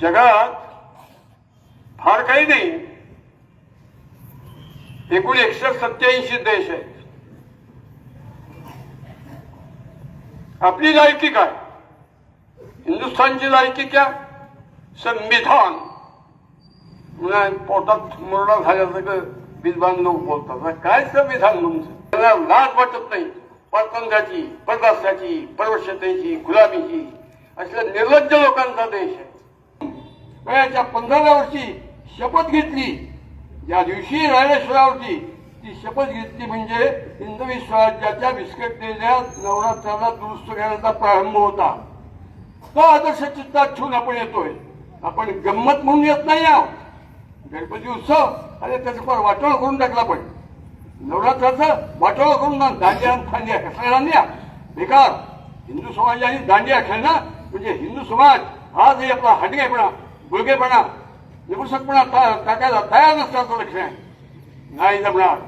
जगात फार काही नाही. एकूण एकशे सत्याऐंशी देश आहेत. आपली लायकी काय? हिंदुस्थानची लायकी क्या? संविधान. पोटात मुरडा झाल्यासारखं विद्वान लोक बोलतात. काय संविधान तुमचं? त्यांना लाज वाटत नाही. परतंत्राची परदास्याची परवशतेची गुलामीची. असल्या निर्लज्ज लोकांचा देश आहे. वयाच्या पंधराव्या वर्षी शपथ घेतली. ज्या दिवशी रायरेश्वरावरती ती शपथ घेतली म्हणजे हिंदवी स्वराज्याच्या विस्कटलेल्या नवरात्राला दुरुस्त करण्याचा प्रारंभ होता. तो आदर्श चित्तात ठेवून आपण येतोय. आपण गंमत म्हणून येत नाही आहोत. गणपती उत्सव अरे त्याचं फार वाटोळ करून टाकला पण नवरात्राचं वाटोळ करून ना दांडिया आणि खांडिया द्या दांडिया? बेकार. हिंदू समाजाने दांडिया खेळणं म्हणजे हिंदू समाज आजही आपला हटकेपणा गुळगेपणा निपुसकपणा टाकायला तयार नसल्याचं लक्षण आहे. नाही जमणार.